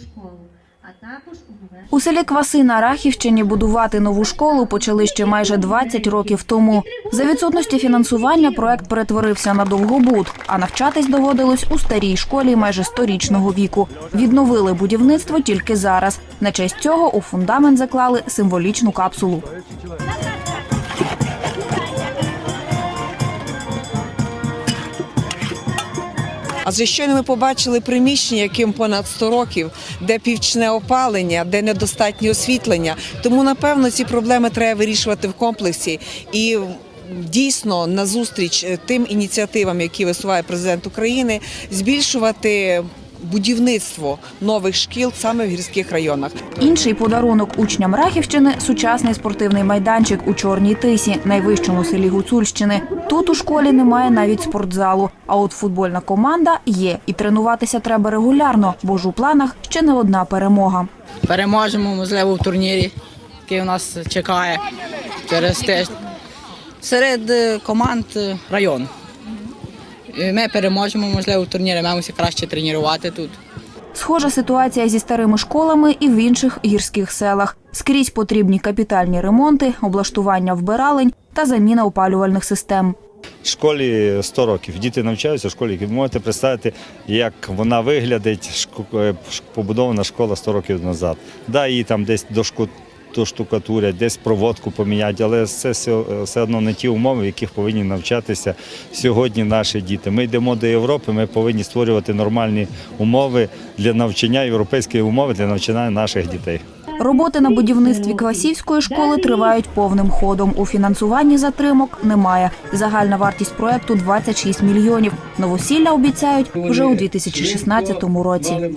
школу, а також у селі Кваси на Рахівщині будувати нову школу почали ще майже 20 років тому. За відсутності фінансування проект перетворився на довгобуд, а навчатись доводилось у старій школі майже сторічного віку. Відновили будівництво тільки зараз. На честь цього у фундамент заклали символічну капсулу. Адже щойно ми побачили приміщення, яким понад 100 років, де півчне опалення, де недостатнє освітлення. Тому напевно ці проблеми треба вирішувати в комплексі і. Дійсно, назустріч е, тим ініціативам, які висуває президент України, збільшувати будівництво нових шкіл саме в гірських районах. Інший подарунок учням Рахівщини сучасний спортивний майданчик у Чорній Тисі, найвищому селі Гуцульщини. Тут у школі немає навіть спортзалу. А от футбольна команда є, і тренуватися треба регулярно, бо ж у планах ще не одна перемога. переможемо, можливо, в турнірі, який у нас чекає через тиждень. Серед е, команд е, району. І Ми переможемо, можливо, в турнірі, маємося краще тренувати тут. Схожа ситуація зі старими школами і в інших гірських селах. Скрізь потрібні капітальні ремонти, облаштування вбиралень та заміна опалювальних систем. школі 100 років. Діти навчаються в школі. Ви можете представити, як вона виглядить, е, побудована школа 100 років назад. Да, її там десь дошку, доштукатурять, десь проводку поміняють, але це все, все одно не ті умови, в яких повинні навчатися сьогодні наші діти. Ми йдемо до Європи, ми повинні створювати нормальні умови для навчання, європейські умови для навчання наших дітей. Роботи на будівництві Квасівської школи тривають повним ходом. У фінансуванні затримок немає. Загальна вартість проекту 26 мільйонів. Новосілля обіцяють вже у 2016 році.